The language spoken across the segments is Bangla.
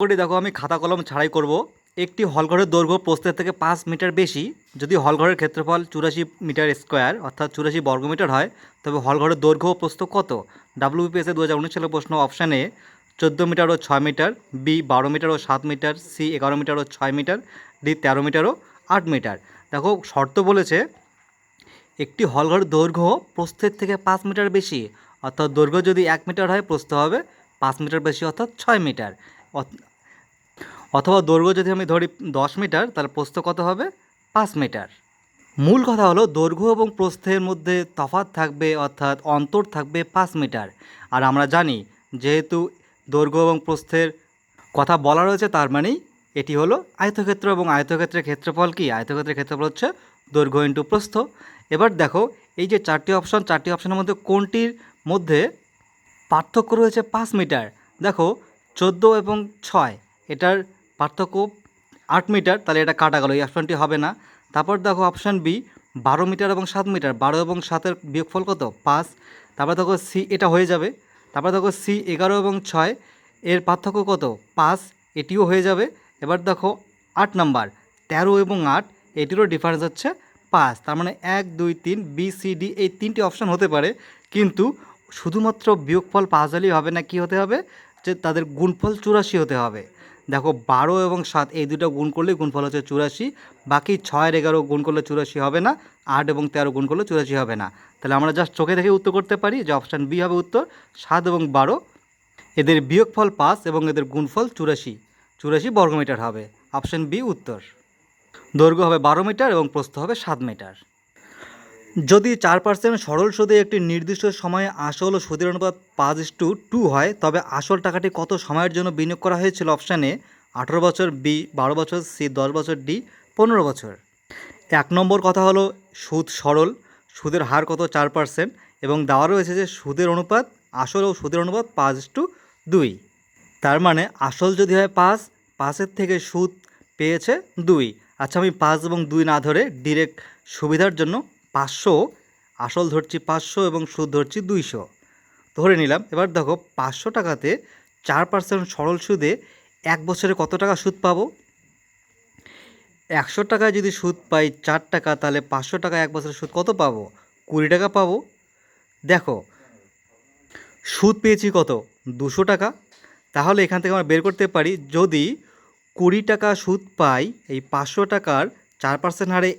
করে দেখো আমি খাতা কলম ছাড়াই করব। একটি হলঘরের দৈর্ঘ্য প্রস্থের থেকে পাঁচ মিটার বেশি। যদি হলঘরের ক্ষেত্রফল চুরাশি মিটার স্কোয়ার, অর্থাৎ চুরাশি বর্গমিটার হয়, তবে হলঘরের দৈর্ঘ্য ও প্রস্থ কত? ডাব্লিউপিএসএ দু হাজার উনিশ সালের প্রশ্ন অপশান চোদ্দ মিটার ও ছয় মিটার, বি বারো মিটার ও সাত মিটার, সি এগারো মিটার ও ছয় মিটার, ডি তেরো মিটার ও আট মিটার। দেখো শর্ত বলেছে, একটি হলঘরের দৈর্ঘ্য প্রস্থের থেকে পাঁচ মিটার বেশি, অর্থাৎ দৈর্ঘ্য যদি এক মিটার হয়, প্রস্থ হবে পাঁচ মিটার বেশি, অর্থাৎ ছয় মিটার। অথবা দৈর্ঘ্য যদি আমি ধরি দশ মিটার, তাহলে প্রস্থ কত হবে? পাঁচ মিটার। মূল কথা হলো দৈর্ঘ্য এবং প্রস্থের মধ্যে তফাৎ থাকবে, অর্থাৎ অন্তর থাকবে পাঁচ মিটার। আর আমরা জানি যেহেতু দৈর্ঘ্য এবং প্রস্থের কথা বলা রয়েছে, তার মানেই এটি হলো আয়তক্ষেত্র এবং আয়তক্ষেত্রের ক্ষেত্রফল কি? আয়তক্ষেত্রের ক্ষেত্রফল হচ্ছে দৈর্ঘ্য ইন্টু প্রস্থ। এবার দেখো, এই যে চারটি অপশন, চারটি অপশনের মধ্যে কোনটির মধ্যে পার্থক্য রয়েছে পাঁচ মিটার? দেখো, চোদ্দ এবং ছয়, এটার পার্থক্য আট মিটার, তাহলে এটা কাটা গেল, এই অপশানটি হবে না। তারপর দেখো অপশান বি বারো মিটার এবং সাত মিটার, বারো এবং সাতের বিয়োগফল কত? পাঁচ। তারপর দেখো সি এটা হয়ে যাবে। তারপর দেখো সি এগারো এবং ছয়, এর পার্থক্য কত? পাঁচ। এটিও হয়ে যাবে। এবার দেখো আট নাম্বার, তেরো এবং আট, এটিরও ডিফারেন্স হচ্ছে পাঁচ। তার মানে এক, দুই, তিন বি সি ডি এই তিনটি অপশান হতে পারে। কিন্তু শুধুমাত্র বিয়োগফল পাঁচ হলেই হবে না, কি হতে হবে? যে তাদের গুণফল চুরাশি হতে হবে। দেখো বারো এবং সাত, এই দুটো গুণ করলে গুণফল হচ্ছে চুরাশি, বাকি ছয়ের এগারো গুণ করলে চুরাশি হবে না, আট এবং তেরো গুণ করলে চুরাশি হবে না। তাহলে আমরা জাস্ট চোখে দেখে উত্তর করতে পারি যে অপশান বি হবে উত্তর, সাত এবং বারো, এদের বিয়োগফল পাঁচ এবং এদের গুণফল চুরাশি চুরাশি বর্গমিটার হবে অপশান বি উত্তর। দৈর্ঘ্য হবে বারো মিটার এবং প্রস্থ হবে সাত মিটার। যদি চার পার্সেন্ট সরল সুদে একটি নির্দিষ্ট সময়ে আসল ও সুদের অনুপাত পাঁচ টু টু হয়, তবে আসল টাকাটি কত সময়ের জন্য বিনিয়োগ করা হয়েছিল অপশানে আঠেরো বছর বি বারো বছর সি দশ বছর ডি পনেরো বছর। এক নম্বর কথা হলো সুদ সরল, সুদের হার কত চার পার্সেন্ট এবং দেওয়া রয়েছে যে সুদের অনুপাত, আসল ও সুদের অনুপাত পাঁচ টু দুই। তার মানে আসল যদি হয় পাঁচ, পাঁচের থেকে সুদ পেয়েছে দুই। আচ্ছা আমি পাঁচ এবং দুই না ধরে ডিরেক্ট সুবিধার জন্য পাঁচশো, আসল ধরছি পাঁচশো এবং সুদ ধরছি দুইশো। ধরে নিলাম, এবার দেখো পাঁচশো টাকাতে চার পার্সেন্ট সরল সুদে এক বছরে কত টাকা সুদ পাবো? একশো টাকায় যদি সুদ পাই চার টাকা, তাহলে পাঁচশো টাকা এক বছরের সুদ কত পাবো? কুড়ি টাকা পাবো। দেখো, সুদ পেয়েছি কত? দুশো টাকা। তাহলে এখান থেকে আমরা বের করতে পারি, যদি কুড়ি টাকা সুদ পাই, এই পাঁচশো টাকার চার পার্সেন্ট হারে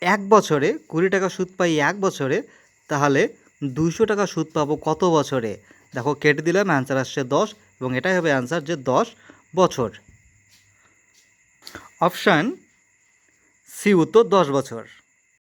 এক বছরে কুড়ি টাকা সুদ পাই এক বছরে, তাহলে দুশো টাকা সুদ পাবো কত বছরে? দেখো, কেটে দিলাম অ্যান্সার আসছে দশ, এবং এটাই হবে অ্যান্সার যে দশ বছর। অপশান সি উত্তর দশ বছর।